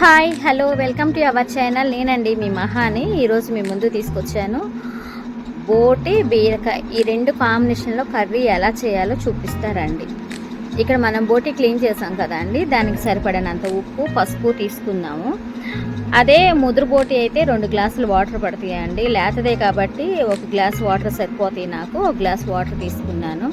Hi hello welcome to our channel నేనండి మీ మహాని. ఈరోజు మీ ముందు తీసుకొచ్చాను. బోటి బీరకాయ ఈ రెండు కాంబినేషన్లో కర్రీ ఎలా చేయాలో చూపిస్తారండి. ఇక్కడ మనం బోటి క్లీన్ చేసాం కదండి దానికి సరిపడినంత ఉప్పు పసుపు తీసుకుందాము. అదే ముదురు బోటి అయితే రెండు గ్లాసులు వాటర్ పడతాయండి. లేతదే కాబట్టి ఒక గ్లాస్ వాటర్ సరిపోతాయి నాకు. ఒక గ్లాస్ వాటర్ తీసుకున్నాను.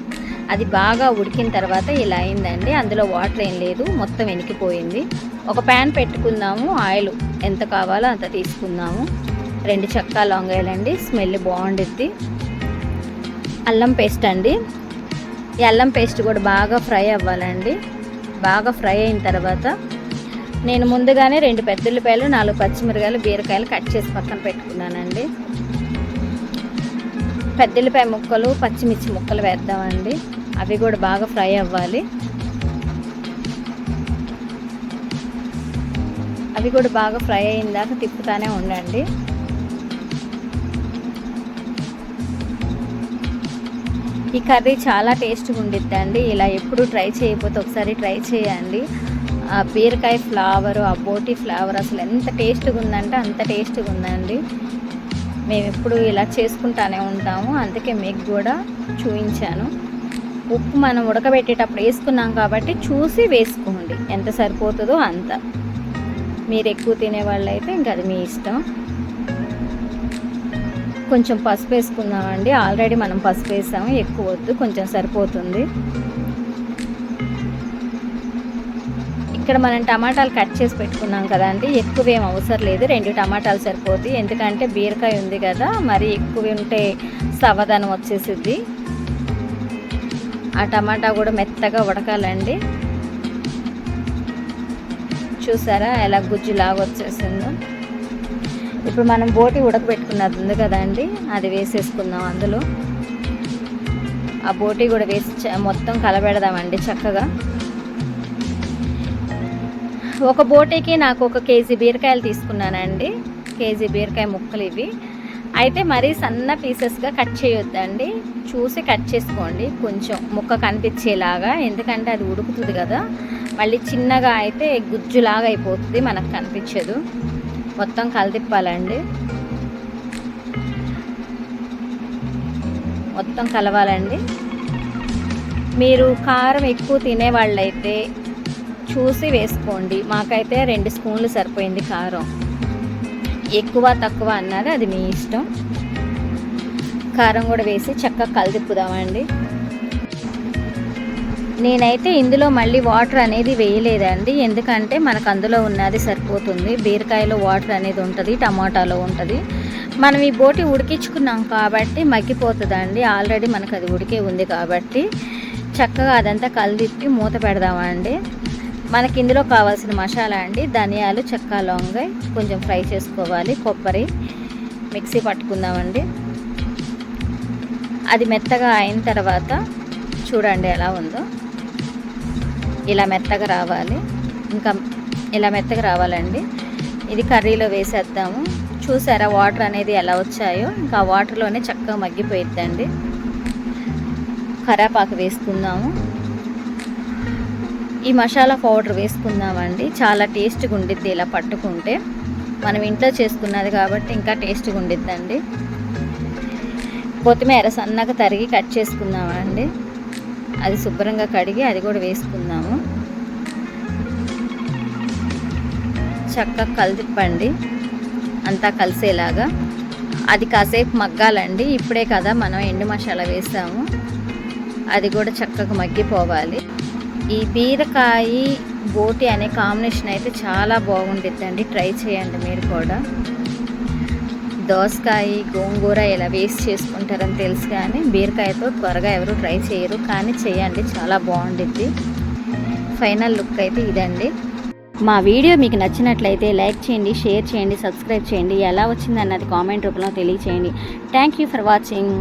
అది బాగా ఉడికిన తర్వాత ఇలా అయిందండి. అందులో వాటర్ ఏం లేదు మొత్తం వెనికిపోయింది. ఒక ప్యాన్ పెట్టుకుందాము ఆయిల్ ఎంత కావాలో అంత తీసుకుందాము. రెండు చక్కా లొంగాయలండి స్మెల్ బాగుండిద్ది. అల్లం పేస్ట్ అండి. ఈ అల్లం పేస్ట్ కూడా బాగా ఫ్రై అవ్వాలండి. బాగా ఫ్రై అయిన తర్వాత నేను ముందుగానే రెండు పెద్దల్లిపాయలు నాలుగు పచ్చిమిరకాయలు బీరకాయలు కట్ చేసి పక్కన పెట్టుకున్నానండి. పెద్దల్లిపాయ ముక్కలు పచ్చిమిర్చి ముక్కలు వేద్దామండి. అవి కూడా బాగా ఫ్రై అవ్వాలి. అవి కూడా బాగా ఫ్రై అయిన దాకా తిప్పుతానే ఉండండి. ఈ కర్రీ చాలా టేస్ట్గా ఉండిద్దండి. ఇలా ఎప్పుడు ట్రై చేయకపోతే ఒకసారి ట్రై చేయండి. ఆ బీరకాయ ఫ్లేవర్ ఆ బోటి ఫ్లేవర్ అసలు ఎంత టేస్ట్గా ఉందంటే అంత టేస్ట్గా ఉందండి. మేము ఎప్పుడు ఇలా చేసుకుంటానే ఉంటాము. అందుకే మీకు కూడా చూపించాను. ఉప్పు మనం ఉడకబెట్టేటప్పుడు వేసుకున్నాం కాబట్టి చూసి వేసుకోండి. ఎంత సరిపోతుందో అంత. మీరు ఎక్కువ తినే అయితే ఇంకా అది మీ ఇష్టం. కొంచెం పసుపు వేసుకుందామండి. ఆల్రెడీ మనం పసుపు వేసాము. ఎక్కువ వద్దు. కొంచెం సరిపోతుంది. ఇక్కడ మనం టమాటాలు కట్ చేసి పెట్టుకున్నాం కదండి. ఎక్కువ ఏం అవసరం లేదు. రెండు టమాటాలు సరిపోతాయి. ఎందుకంటే బీరకాయ ఉంది కదా మరి ఎక్కువ ఉంటే సవదనం వచ్చేసిద్ది. ఆ టమాటా కూడా మెత్తగా ఉడకాలండి. చూసారా ఎలా గుజ్జులాగా వచ్చేసిందో. ఇప్పుడు మనం బోటి ఉడకబెట్టుకున్నది ఉంది కదండి. అది వేసేసుకుందాం అందులో. ఆ బోటి కూడా వేసి మొత్తం కలబెడదామండి చక్కగా. ఒక బోటీకి నాకు ఒక కేజీ బీరకాయలు తీసుకున్నానండి. కేజీ బీరకాయ ముక్కలు ఇవి. అయితే మరీ సన్న పీసెస్గా కట్ చేయొద్దండి. చూసి కట్ చేసుకోండి. కొంచెం ముక్క కనిపించేలాగా. ఎందుకంటే అది ఉడుకుతుంది కదా. మళ్ళీ చిన్నగా అయితే గుజ్జులాగా అయిపోతుంది. మనకు కనిపించదు. మొత్తం కలదిప్పాలండి. మొత్తం కలవాలండి. మీరు కారం ఎక్కువ తినే వాళ్ళైతే చూసి వేసుకోండి. మాకైతే రెండు స్పూన్లు సరిపోయింది కారం. ఎక్కువ తక్కువ అన్నారు. అది మీ ఇష్టం. కారం కూడా వేసి చక్కగా కలిదిప్పుదామండి నేనైతే ఇందులో మళ్ళీ వాటర్ అనేది వేయలేదండి. ఎందుకంటే మనకు అందులో ఉన్నది సరిపోతుంది. బీరకాయలో వాటర్ అనేది ఉంటుంది టమాటాలో ఉంటుంది. మనం ఈ బోటి ఉడికించుకున్నాం కాబట్టి మగ్గిపోతుందండి. ఆల్రెడీ మనకు అది ఉడికే ఉంది కాబట్టి చక్కగా అదంతా కలిదిప్పి మూత పెడదామండి. మనకి ఇందులో కావాల్సిన మసాలా అండి. ధనియాలు చెక్క లొంగాయ కొంచెం ఫ్రై చేసుకోవాలి. కొబ్బరి మిక్సీ పట్టుకుందామండి. అది మెత్తగా అయిన తర్వాత చూడండి ఎలా ఉందో. ఇలా మెత్తగా రావాలి. ఇంకా ఇలా మెత్తగా రావాలండి. ఇది కర్రీలో వేసేద్దాము. చూసారా వాటర్ అనేది ఎలా వచ్చాయో? ఇంకా వాటర్లోనే చక్కగా మగ్గిపోయిద్దండి. కరాపాకు వేసుకుందాము. ఈ మసాలా పౌడర్ వేసుకుందామండి. చాలా టేస్ట్గా ఉండిద్ది ఇలా పట్టుకుంటే. మనం ఇంట్లో చేసుకున్నది కాబట్టి ఇంకా టేస్ట్గా ఉండిద్దండి. కొత్తిమీర సన్నగా తరిగి కట్ చేసుకుందామండి. అది శుభ్రంగా కడిగి అది కూడా వేసుకుందాము. చక్కగా కలిపండి అంతా కలిసేలాగా. అది కాసేపు మగ్గాలండి. ఇప్పుడే కదా మనం ఎండు మసాలా వేసాము. అది కూడా చక్కగా మగ్గిపోవాలి. ఈ బీరకాయ బోటి అనే కాంబినేషన్ అయితే చాలా బాగుండిద్దండి. ట్రై చేయండి మీరు కూడా. దోసకాయ గోంగూర ఇలా వేస్ట్ చేసుకుంటారని తెలుసు కానీ బీరకాయతో త్వరగా ఎవరు ట్రై చేయరు. కానీ చేయండి చాలా బాగుండిద్ది. ఫైనల్ లుక్ అయితే ఇదండి. మా వీడియో మీకు నచ్చినట్లయితే లైక్ చేయండి షేర్ చేయండి సబ్స్క్రైబ్ చేయండి. ఎలా వచ్చింది అన్నది కామెంట్ రూపంలో తెలియచేయండి. Thank you for watching.